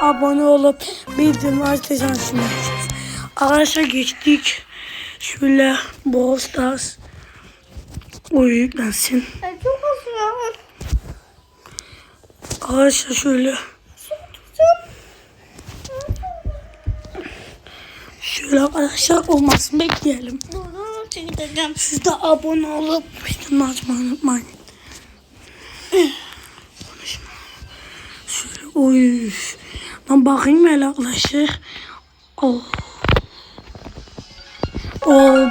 abone olup bildirim yapacağız. Arkadaşlar geçtik. Şöyle Brawl Stars. O yüklensin. Çok azıyor. Arkadaşlar şöyle. Şöyle arkadaşlar olmasın bekleyelim. Siz de abone olup bildirim açmayı unutmayın. Oy. Lan bakayım hele arkadaşlar. Oh. Oh.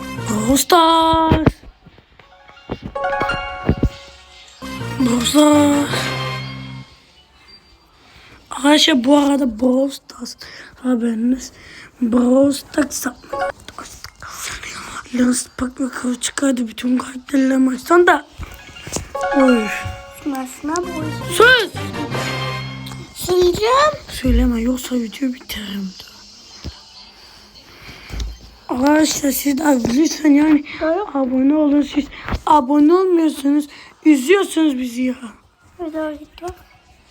Brawl Stars. Arkadaşlar bu arada Brawl Stars haberiniz. Brawl Stars Lens bak yukarı çıkardı bütün karakterler maçtan da. Oy. Nasıl bu? Söz. Sileceğim. Söyleme yoksa video bitiririm. Arkadaşlar siz de lütfen yani abone olun siz. Abone olmuyorsunuz. Üzüyorsunuz bizi ya. Daha gittim.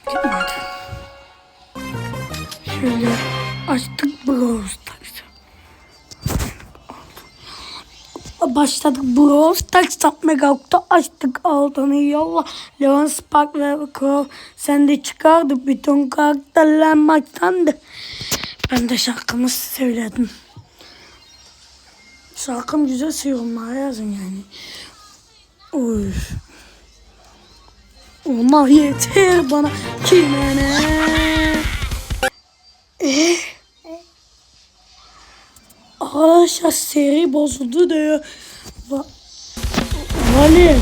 Gitmedi. Şöyle açtık Brawl Başladık Brawl Stars'ta Mega Kutu açtık altını yolla. Leon Spark ve Crow sen de çıkardı bütün karakterler maçtandı. Ben de şarkımı söyledim. Şarkım güzel yorumlara yazın yani. Oy. Onlar yeter bana kime ne? Eh? Arkadaşlar seri bozuldu diyor. Va Vali.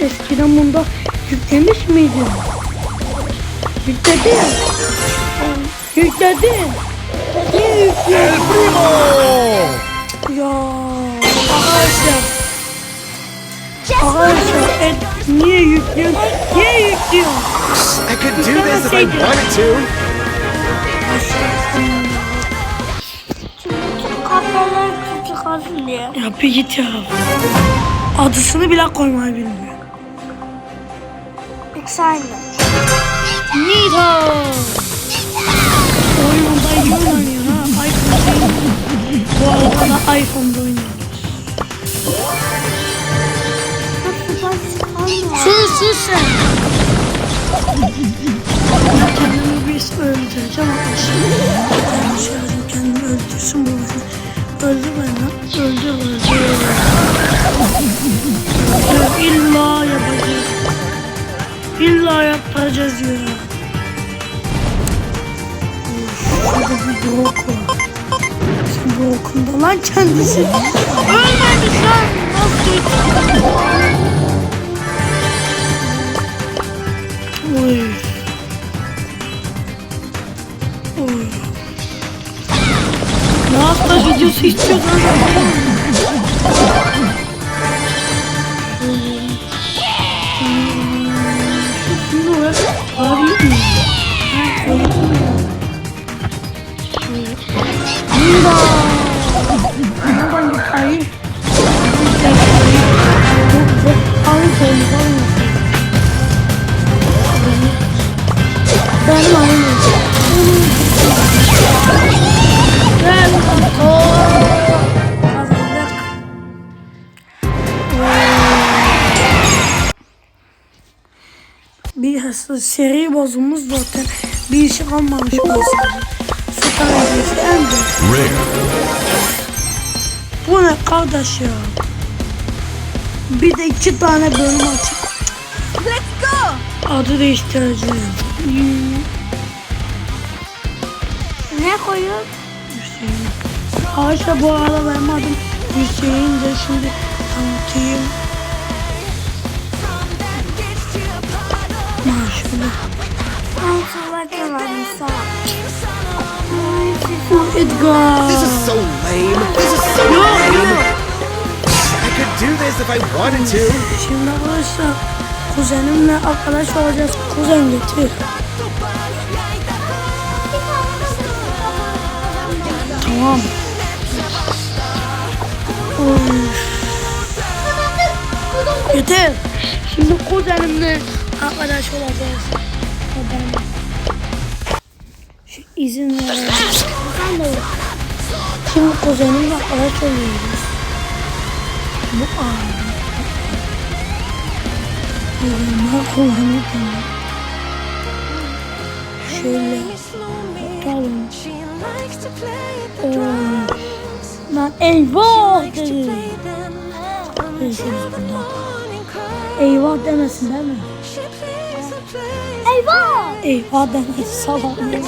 Eskiden bunda yüklemiş miydin? Yükledin. Yükledin. Niye yükledin? Ya arkadaşlar. Arkadaşlar et niye yüklüyorsun? Niye yüklüyorsun? I could do this if I wanted to. Çıkarsın diye. Ya bir git ya. Adısını bile koymayı bilmiyor. Excitement. Nito. Oyunda iyi oynanıyor ha. iPhone değil. Bu arada da iPhone'da kalmıyor? Sus sus sen. Kendimi bir öldüreceğim arkadaşlar. Şöyle kendimi öldürsün bu beni. Öldür beni. Öldür öldür. Öldür. İlla yapacağız. İlla yapacağız ya. Şurada bir brok var. Sen brokunda lan kendisi. Ölmemiş lan. Nasıl? Oy. Oy. Ne hafta videosu Şimdi Bir seri bozulmuş zaten. Bir işi kalmamış seri. Süper hediyesi en büyük. Rare. Bu ne kardeş ya? Bir de iki tane bölüm açık. Let's go. Adı değiştireceğim. Ne koyuyor? Hüseyin. Arkadaşlar bu arada benim adım Hüseyin de şimdi tanıtayım. Maşallah. Ben varım sana. Bu Edgar. This is so lame. This is so Yok lame. yok. I could do this if I wanted to. Şimdi arkadaşlar kuzenimle arkadaş olacağız. Kuzen getir. Tamam. Oy. Yeter. Şimdi kuzenimle arkadaş olacağız. Haberim. Şu izin verelim. Şimdi kuzenimle arkadaş oluyoruz. Bu abi. Yorumlar kullanırken. Şöyle tutalım. Oy. Lan eyvah dedi. Eyvah demesin değil mi? Eyvah! Eyvah demesin salak ne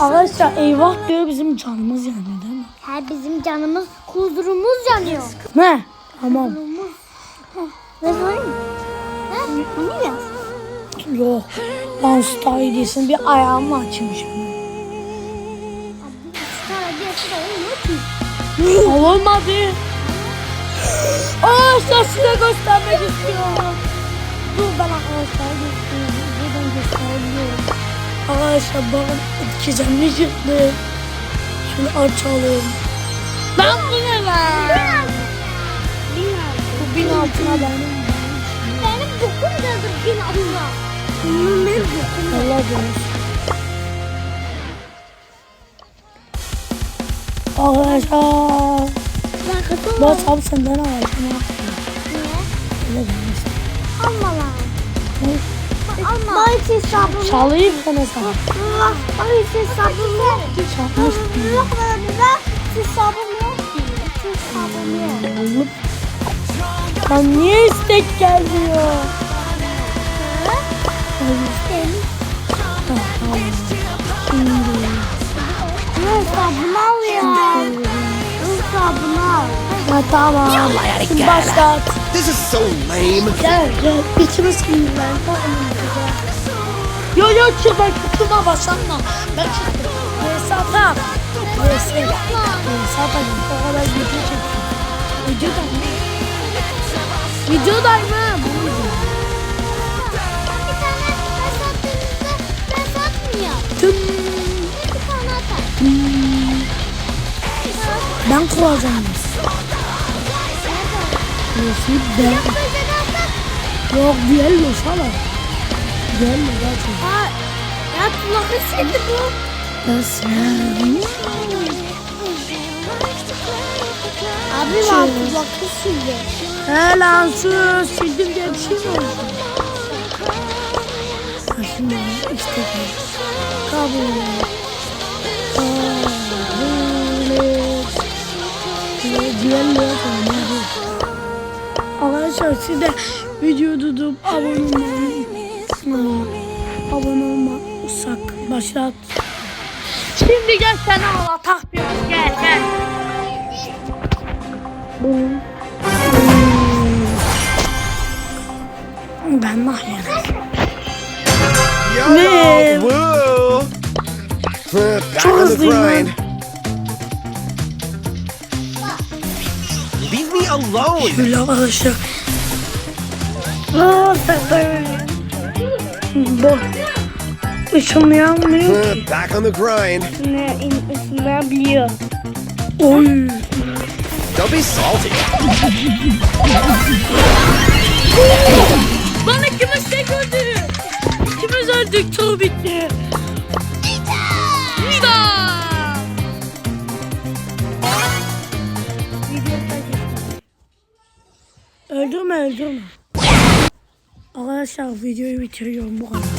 Arkadaşlar eyvah diyor bizim canımız yanıyor değil mi? Her bizim canımız, huzurumuz yanıyor. Ne? Tamam. Ne söyleyeyim? Ha? Onu yaz. Yok. Ben star değilsin. Bir ayağımı açmışım. Olmadı. Arkadaşlar size göstermek istiyorum. Dur ben arkadaşlar göstereyim. Buradan gösterebiliyorum. Arkadaşlar bakın gizemli çıktı. Şunu açalım. Ben bu ne lan? Bu bin altına benim. Benim bokum dadır bin Allah. Benim bokum. Allah korusun. Arkadaşlar. Bas abi senden. Niye? Öyle demiştim. Alma lan. Alma. Ben hiç hesabım Çalayım. Ben hiç hesabım yok ki. Çalmıştım. Yok ben hiç hesabım yok ki. Hesabım yok. Lan niye istek gelmiyor? Şimdi. hesabını al ya. Hesabını al. Ha, tamam. Şimdi başlat. This is so lame. Gel gel. İçime sinirlen. Yo yo şuradan kutuma başlatma. Ben çıktım. Hesapta. Hesap. Hesapta. O kadar video çektim. Mı? Video. Bir tane hesaplığınızda ben satmıyorum. Tüm. Atar. Ben kuracağım. Böyle atar. Yok diyelim sana. Diyelim zaten. Aa, ya kulakı sildi bu. Nasıl? Abi var kulakı sildi. He lan sus. Sildim diye bir şey mi oldu? Şimdi işte bu. Kabul. Kabul. Arkadaşlar siz de videoyu tutup abone olmayı unutmayın. Abone olmazsak başlat. Şimdi gel sen ağla takmıyoruz gel gel. Bum. Ben mahyanım. Back Çok hızlıyım. Leave me alone. Şöyle arkadaşlar. Bu. Işınlayamıyor ki. Back on the grind. Isınabiliyor. Oy. Don't be salty. Bana ikimiz tek öldü. İkimiz öldük. Tur bitti. Öldürme öldürme. Arkadaşlar videoyu bitiriyorum bu kadar.